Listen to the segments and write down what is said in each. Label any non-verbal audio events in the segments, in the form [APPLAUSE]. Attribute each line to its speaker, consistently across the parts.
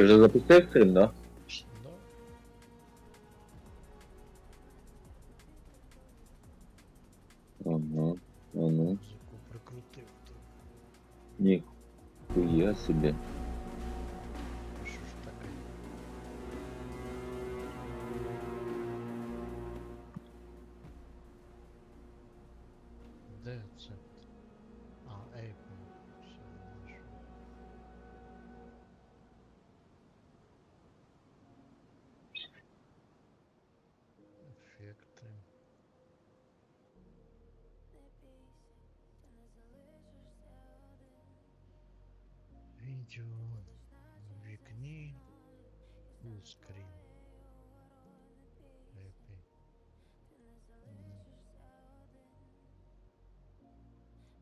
Speaker 1: Ти вже запустив стрім, да?
Speaker 2: Да?
Speaker 1: Ага. А ну.
Speaker 2: Музику прикрутив. то
Speaker 1: Ніхуя собі.
Speaker 2: Що ж таке? Де це? Відео в вікні. Full screen. Happy. М.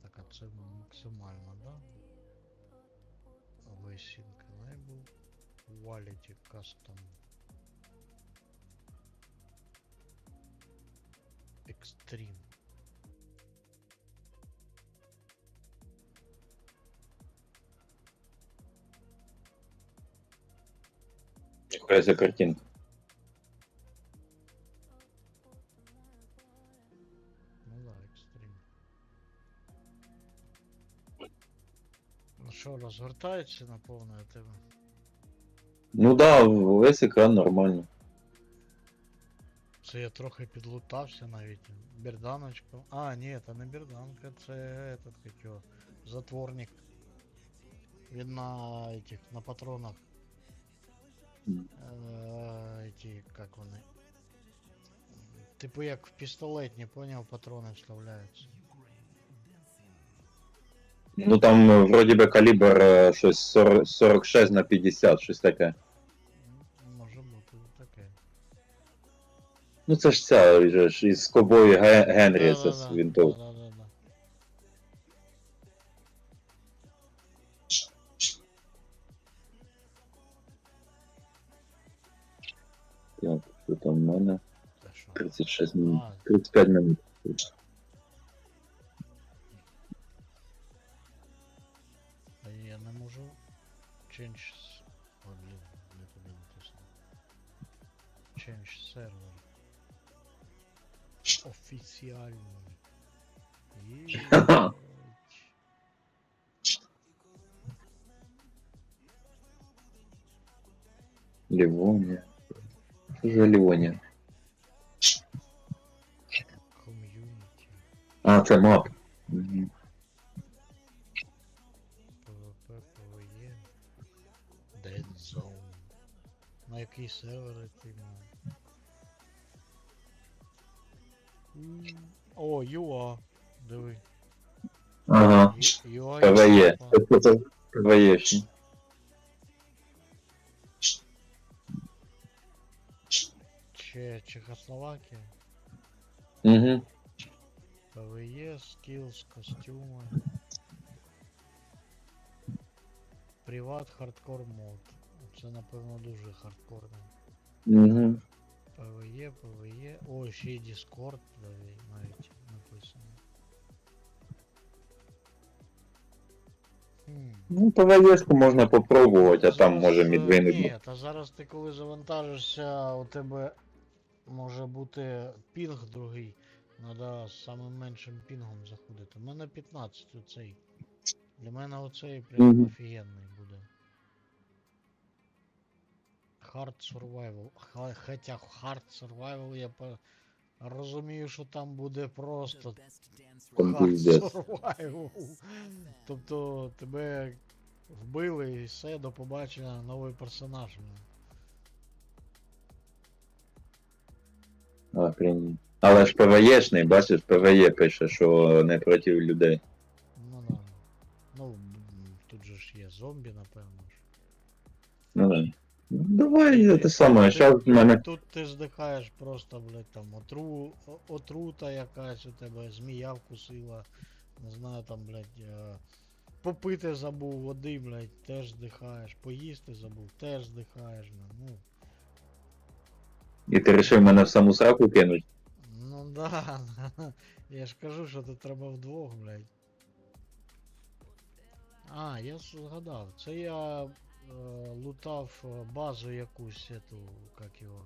Speaker 2: Так, а це максимально, да? Висінка лейбл. Quality Custom. Extreme.
Speaker 1: Ніхуя за картинка.
Speaker 2: Ну да, екстрим. Ну що, розгортається на повне у тебе?
Speaker 1: Ну да, весь екран нормально.
Speaker 2: Це я трохи підлутався навіть. Берданочку. А, ні, це не берданка, це этот, як його, затворник. Він на этих, на патронах. Е, Эти, как вони. Типу як в пістолетні, поняв, патрони вставляються.
Speaker 1: Ну там е, вроді би калібр е, щось 40 46 на 50, щось таке.
Speaker 2: Може бути таке.
Speaker 1: Ну це ж ця вже ж із кобою Ге- Генрі це з
Speaker 2: Да-да-да,
Speaker 1: що там в мене?
Speaker 2: Та що?
Speaker 1: 36 минут.
Speaker 2: А,
Speaker 1: 35 минут.
Speaker 2: А я не можу change с- О, блін, не туди натиснув. Change server. Офіціальний. Єеть.
Speaker 1: Лівонія. Що за Лівонія?
Speaker 2: Ком'юніті.
Speaker 1: А, це мап. Мгм.
Speaker 2: PvP, PvE. Dead Zone. На який сервер ти мав? М, О, UA. Диви.
Speaker 1: Ага.
Speaker 2: Ю- UA
Speaker 1: ПВЕ.
Speaker 2: Європа.
Speaker 1: Це ПВЕшні.
Speaker 2: Че, Чехословакия.
Speaker 1: Угу.
Speaker 2: ПВЕ, скиллс, костюмы. Приват хардкор мод. Це напевно дуже хардкорно.
Speaker 1: Угу.
Speaker 2: ПВЕ, ПВЕ. О, ще й Discord навіть навіть написано. Хм.
Speaker 1: Ну, ПВЕшку можна попробувати, а там
Speaker 2: Зараз,
Speaker 1: може
Speaker 2: е,
Speaker 1: медвинуть.
Speaker 2: Ні, та зараз ти коли завантажишся, у тебе може бути пінг другий. Надо з самим меншим пінгом заходити. У мене 15 оцей. Для мене оцей прям
Speaker 1: Мгм.
Speaker 2: офігенний буде. Hard Survival. Хоча Hard Survival я по... розумію, що там буде просто Hard. Survival. Тобто тебе вбили і все, до побачення, новий персонаж.
Speaker 1: Охренеть. Але ж ПВЕшний, бачиш, ПВЕ пише, що не проти людей.
Speaker 2: Ну да. Ну, тут же ж є зомбі, напевно ж.
Speaker 1: Ну да. Ну, Давай те саме, зараз в мене.
Speaker 2: Тут ти здихаєш просто, блядь, там отру... о- отрута якась у тебе, змія вкусила. Не знаю, там, блядь, е... попити забув води, блядь, теж здихаєш. Поїсти забув, теж здихаєш, блядь. Ну,
Speaker 1: І ти вирішив мене в саму сраку кинуть.
Speaker 2: ну да. [LAUGHS] Я ж кажу, що тут треба вдвох, блядь. А, я згадав. Це я е, лутав е, базу якусь эту, как його.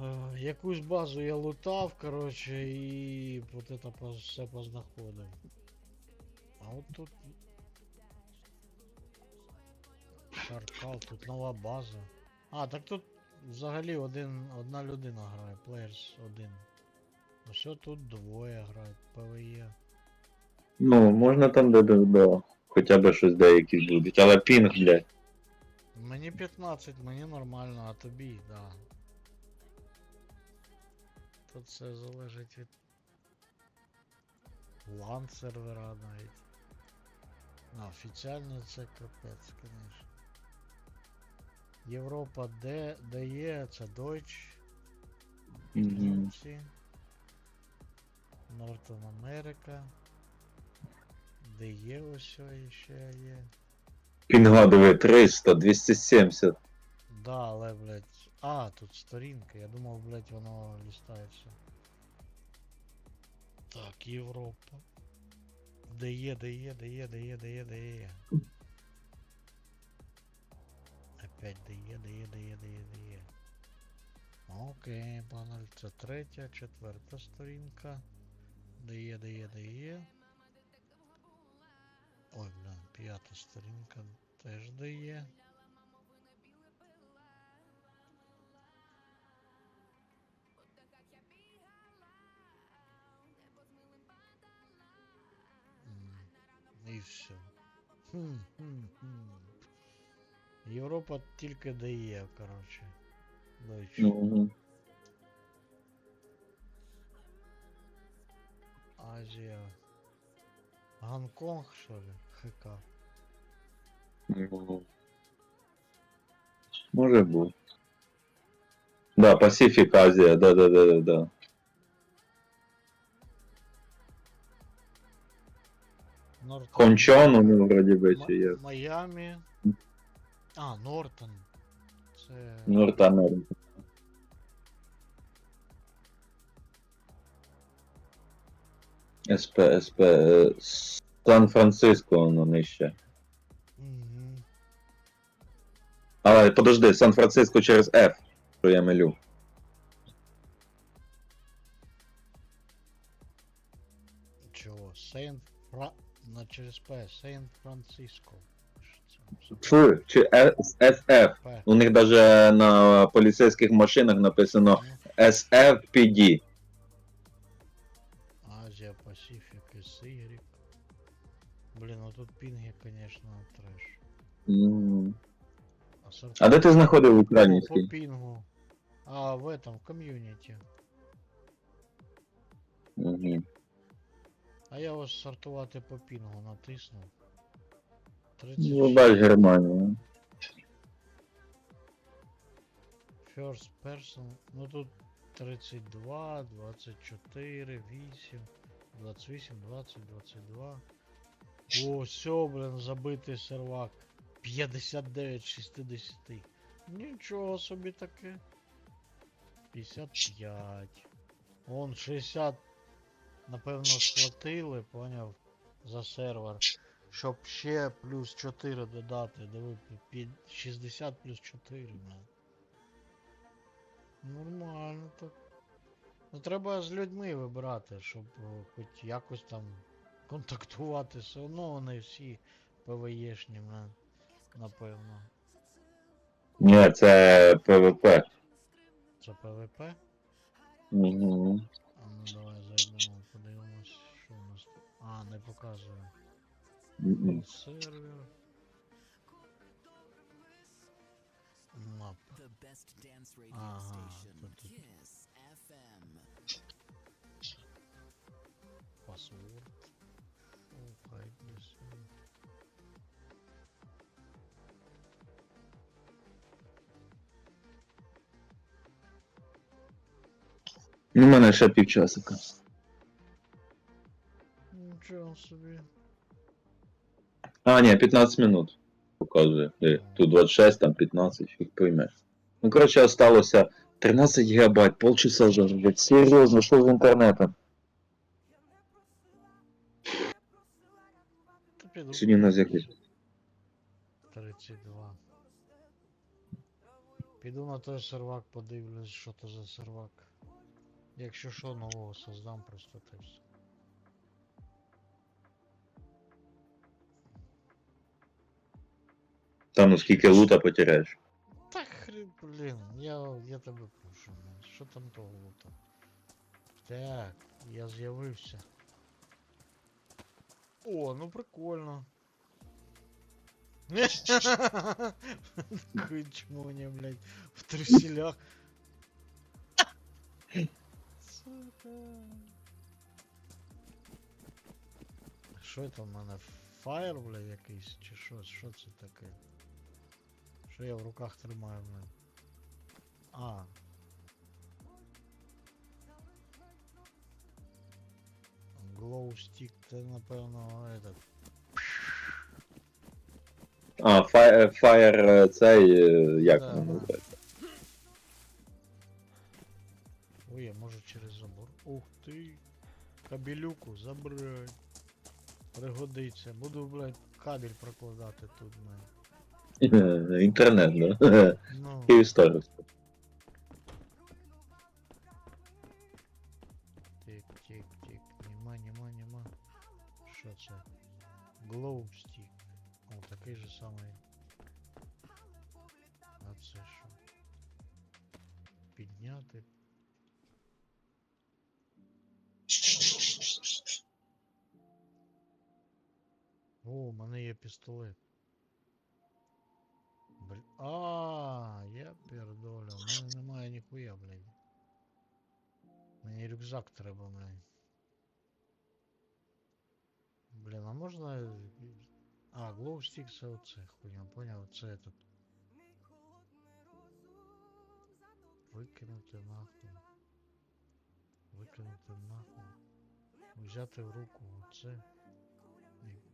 Speaker 2: Е, якусь базу я лутав, короче, і вот это все познаходив. А от тут. Шаркал, тут нова база. А, так тут взагалі один, одна людина грає, плеєрс один. А що тут двоє грають, ПВЕ.
Speaker 1: Ну, можна там де, де хоча б щось деякі будуть, але пінг, блядь.
Speaker 2: Мені 15, мені нормально, а тобі, да. Тут все залежить від лан сервера навіть. А, офіціально це капець, звісно. Європа де, де є, це Deutsch, німці. Нортон Америка. Де є ось ще є.
Speaker 1: Пінга, диви, 300, 270.
Speaker 2: Да, але, блядь. А, тут сторінка. Я думав, блядь, воно листається. Так, Європа. Де є, де є, де є, Опять де є, де є, де є, де є, є. Окей, паналь, це третя, четверта сторінка. Де є, де є, де є. Ой, блін, п'ята сторінка теж де є. І все. Хм, хм, хм. Європа тільки дає, коротше. Deutsch.
Speaker 1: Ну,
Speaker 2: Азія. Гонконг, що ли? ХК.
Speaker 1: ну. Може бути. Да, Пасифік Азія, да, да, да, да, да.
Speaker 2: Нортон.
Speaker 1: Хончон, у нього вроді би
Speaker 2: Ма-
Speaker 1: чи є.
Speaker 2: А, Нортон. Це.
Speaker 1: Норт Америка. СП, СП, е, Сан-Франциско воно нижче.
Speaker 2: Угу.
Speaker 1: Але подожди, Сан-Франциско через F, що я милю.
Speaker 2: Чого? Сейнт Фра... На через П. Сейнт Франциско. Що це?
Speaker 1: Фу, чи С- SF.
Speaker 2: П.
Speaker 1: У них даже на поліцейських машинах написано SFPD.
Speaker 2: Азія, Пасифік, SY. Блін, ну тут пінги, конечно, треш.
Speaker 1: М.
Speaker 2: А, сорт...
Speaker 1: А де ти знаходив
Speaker 2: Ну, по
Speaker 1: український?
Speaker 2: пінгу. А, в этом, в ком'юніті.
Speaker 1: Мгм.
Speaker 2: А я ось сортувати по пінгу натиснув.
Speaker 1: Ну,
Speaker 2: 36.
Speaker 1: бач Германію.
Speaker 2: First person. Ну тут 32, 24, 8, 28, 20, 22. О, все, блин, забитий сервак. 59 60. Нічого собі таке. 55. Он 60. Напевно, схватили, поняв, за сервер. Щоб ще плюс 4 додати. Диви, пі- 60 плюс 4, блин. Нормально так. Ну треба з людьми вибирати, щоб хоч якось там контактувати. Все одно вони всі ПВЄшні, мен, напевно.
Speaker 1: Ні, це ПВП.
Speaker 2: Це ПВП?
Speaker 1: Угу.
Speaker 2: А ну давай зайдемо, подивимось, що у нас тут. А, не показує. Мап.
Speaker 3: Best dance radio
Speaker 2: Ага, тут- тут. Слухай, десь.
Speaker 1: Ну, У мене ще півчасика. А, ні, 15 минут. Показує. Тут 26, там 15, фіг поймеш. Ну, коротше, осталося 13 гігабайт, полчаса блядь, серйозно, що з інтернетом?
Speaker 2: Та.
Speaker 1: Сьогодні у нас якийсь
Speaker 2: 32. Піду на той сервак, подивлюсь, що то за сервак. Якщо що, нового создам просто те все.
Speaker 1: Там ну скільки лута потеряєш.
Speaker 2: Так, хрен, блін, я, я тебе прошу, ну, що там того лута? Так, я з'явився. О, ну прикольно. [LAUGHS] Кичмоня, блядь, в труселях. Сука. Що це в мене? Фаєр, блядь, якийсь, чи що? Що це таке? Що я в руках тримаю, блядь? А. Glow stick, це напевно этот.
Speaker 1: А, Fire, Fire е, цей, е, як
Speaker 2: Да,
Speaker 1: воно
Speaker 2: да.
Speaker 1: називається?
Speaker 2: Ой, я можу через забор. Ух ти. Кабелюку забирай. Пригодиться. Буду, блядь, кабель прокладати тут, блядь.
Speaker 1: Інтернет, [LAUGHS] да?
Speaker 2: Ну,
Speaker 1: Київстар.
Speaker 2: тик, тик, тик. Нема, нема, нема. Що це? Glow stick. О, такий же самий. А це що? Підняти. О, у мене є пістолет. Бл... А, я пердоля, у мене немає ніхуя, блядь. Мені рюкзак треба, блядь. Блін, а можна. А, stick це оце, хуйня, поняв, це этот. Викинути нахуй. Викинути нахуй. Взяти в руку оце.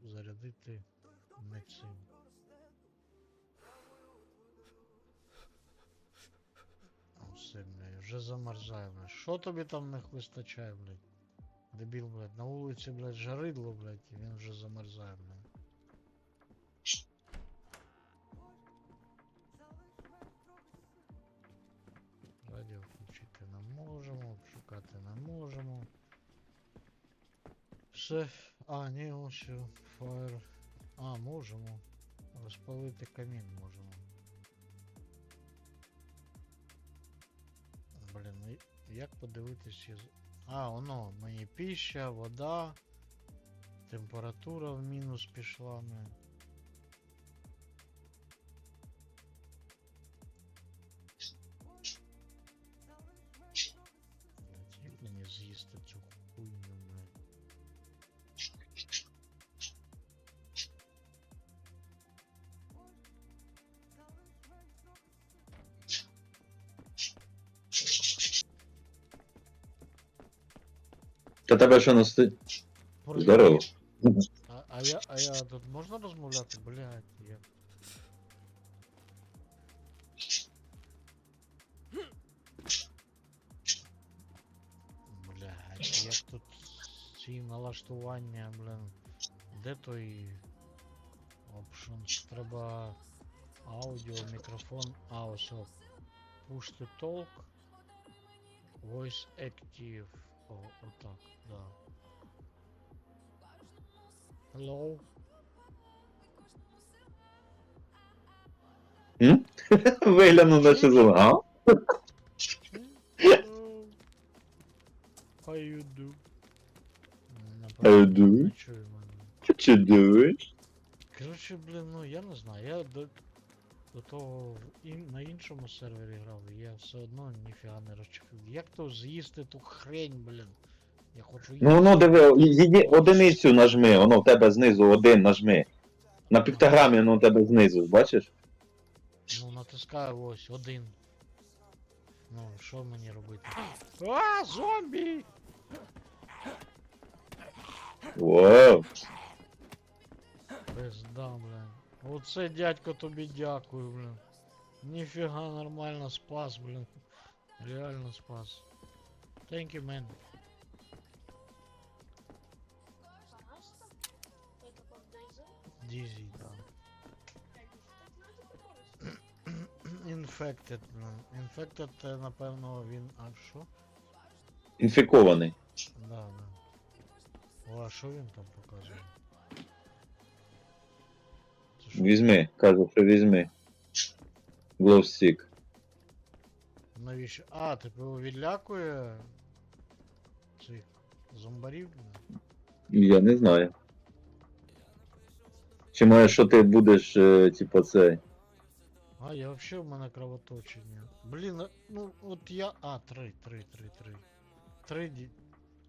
Speaker 2: І зарядити не цим. А, Все, блядь, вже замерзає, блядь. Що тобі там не вистачає, блядь? Дебіл, блядь, на вулиці, блядь, жаридло, блядь, і він вже замерзає, блядь. Радіо включити не можемо, шукати не можемо. Все. А, ні, ось фаєр. А, можемо. Розпалити камін можемо. Блін, ну як подивитись. А, воно, мені пища, вода, температура в мінус пішла. Не.
Speaker 1: Та тебе що ностить?
Speaker 2: Просто-
Speaker 1: Здорово. [LAUGHS]
Speaker 2: А, а я, а я тут можна розмовляти? Блядь, я. Блядь, як тут ці налаштування, блин. Де той options? Треба аудіо, мікрофон, а ось о. Push to talk. Voice active. О, отак, да. Hello?
Speaker 1: Виглянув на шезлонг. А?
Speaker 2: Hello. How you do?
Speaker 1: How you do?
Speaker 2: Не чую мене.
Speaker 1: Що ти doing?
Speaker 2: Коротше, блін, ну я не знаю, я до, того на іншому сервері грав, і я все одно ніфіга не розчехлив. Як то з'їсти ту хрень, блін? Я хочу їсти.
Speaker 1: Ну воно диви, її одиницю нажми, воно в тебе знизу один нажми. На піктограмі воно в тебе знизу, бачиш?
Speaker 2: Ну натискаю ось один. Ну, що мені робити? А, зомбі!
Speaker 1: Вау.
Speaker 2: Пизда, блин. Оце дядько тобі дякую, блин. Ніфіга нормально спас, блин. Реально спас. Thank you, man. Дізі, да. [CLEARS THROAT] Infected, блін. Infected, це, напевно, він. А що?
Speaker 1: Інфікований.
Speaker 2: Да, да. О, а що він там показує?
Speaker 1: Візьми, кажу, що візьми. Glowstick.
Speaker 2: Навіщо? А, типу відлякує цих зомбарів?
Speaker 1: Я не знаю. Чи може, що ти будеш, е, типу, це.
Speaker 2: А, я вообще в мене кровоточення. Блін, а- ну от я. А, три, три, три, три. Три ді.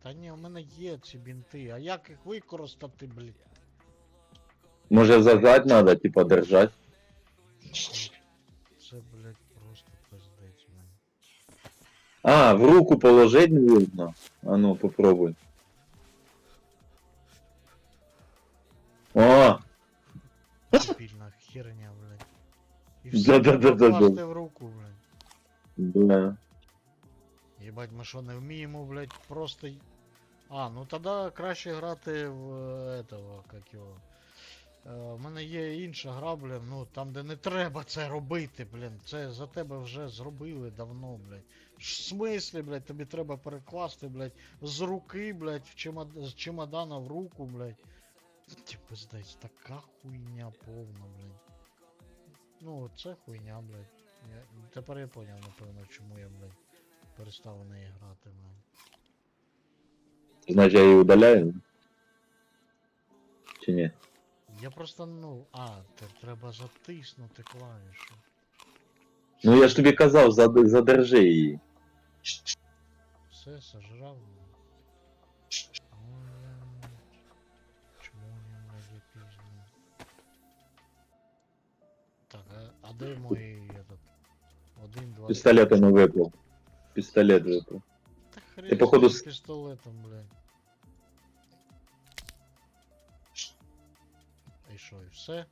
Speaker 2: Та ні, у мене є ці бінти, а як їх використати, блін?
Speaker 1: Може зажать треба, типу, держать.
Speaker 2: Це, блядь, просто пиздець, блін.
Speaker 1: А, в руку положить не видно. А ну, попробуй. О!
Speaker 2: Дебільна херня, блядь. І все
Speaker 1: Да-да-да-да-да.
Speaker 2: покласти в руку, блядь.
Speaker 1: Да.
Speaker 2: Єбать, ми що не вміємо, блядь, просто. й- А, ну тоді краще грати в е, этого, як його. Е, У мене є інша гра, блін, ну там, де не треба це робити, блін. Це за тебе вже зробили давно, блядь. В смислі, блядь, тобі треба перекласти, блядь, з руки, блядь, в чемод... з чемодана в руку, блядь. Типу, здесь така хуйня повна, блядь. Ну, це хуйня, блядь. Я... Тепер я поняв, напевно, чому я, блядь перестав в неї грати, блин.
Speaker 1: Значить я її удаляю? Чи ні?
Speaker 2: Я просто, ну, а, те треба затиснути клавішу.
Speaker 1: Ну я ж тобі казав, зад- задержи її.
Speaker 2: Все, сожрав. блин. Чому не може пізно? Так, а, а де мой этот? Один, два,
Speaker 1: Пістолет не випав. Пістолет випав.
Speaker 2: Та хрен
Speaker 1: Ти, походу,
Speaker 2: з пістолетом, блядь. Що, і все?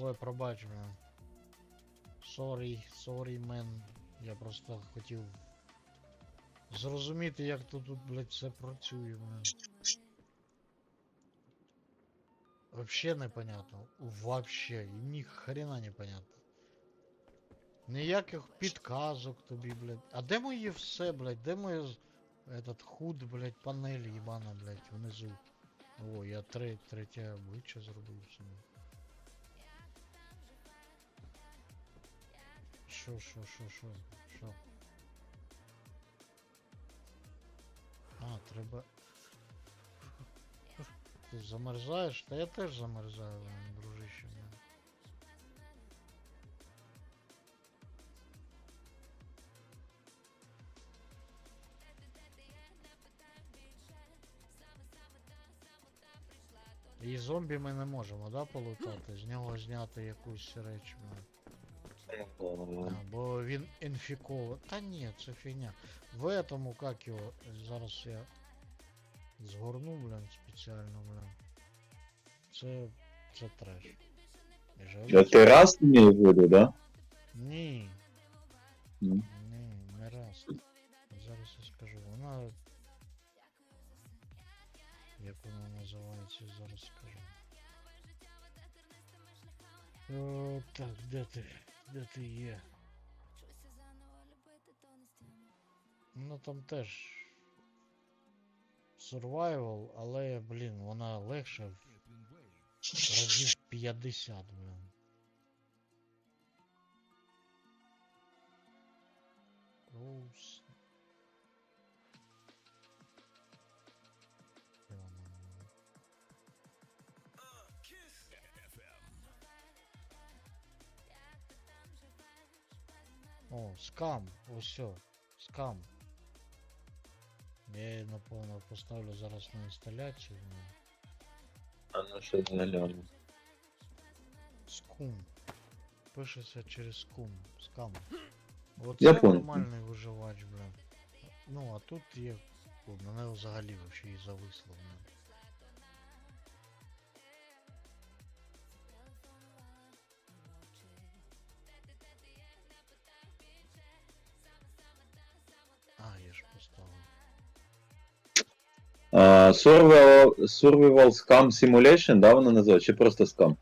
Speaker 2: Ой, пробач мене. Sorry, sorry, man. Я просто хотів зрозуміти, як тут, тут блядь, все працює, блядь. Вообще непонятно. Вообще, ні хрена не понятно. Ніяких підказок тобі, блядь. А де моє все, блядь? Де моє этот худ, блядь, панель їбана, блядь, внизу. О, я три, третє обличчя зробив собі. Що, що, що, що, що? А, треба. Ти замерзаєш? Та я теж замерзаю, блін, І зомбі ми не можемо, да, полутати? З нього зняти якусь реч. А, бо він інфікований. Та ні, це фігня. В этому, как його, зараз я згорну, блін, спеціально, блін. Це. це треш. Жаль-
Speaker 1: ти раз в виду, да?
Speaker 2: Ні, ні, не раз. Зараз я скажу. Вона. Як вона називається, зараз скажу. О, так, де ти? Де ти є? Ну там теж survival, але, блін, вона легша в разів 50, блін. Роуз. О, скам, ось скам. Я її, напевно, поставлю зараз на інсталяцію.
Speaker 1: А ну що загляну.
Speaker 2: Скум. Пишеться через скум. Скам. Оце
Speaker 1: Я
Speaker 2: нормальний виживач, блин. Ну, а тут є. О, мене взагалі вообще і зависло, блин.
Speaker 1: Survival, survival Scam Simulation, да, воно називається? Чи просто Scam?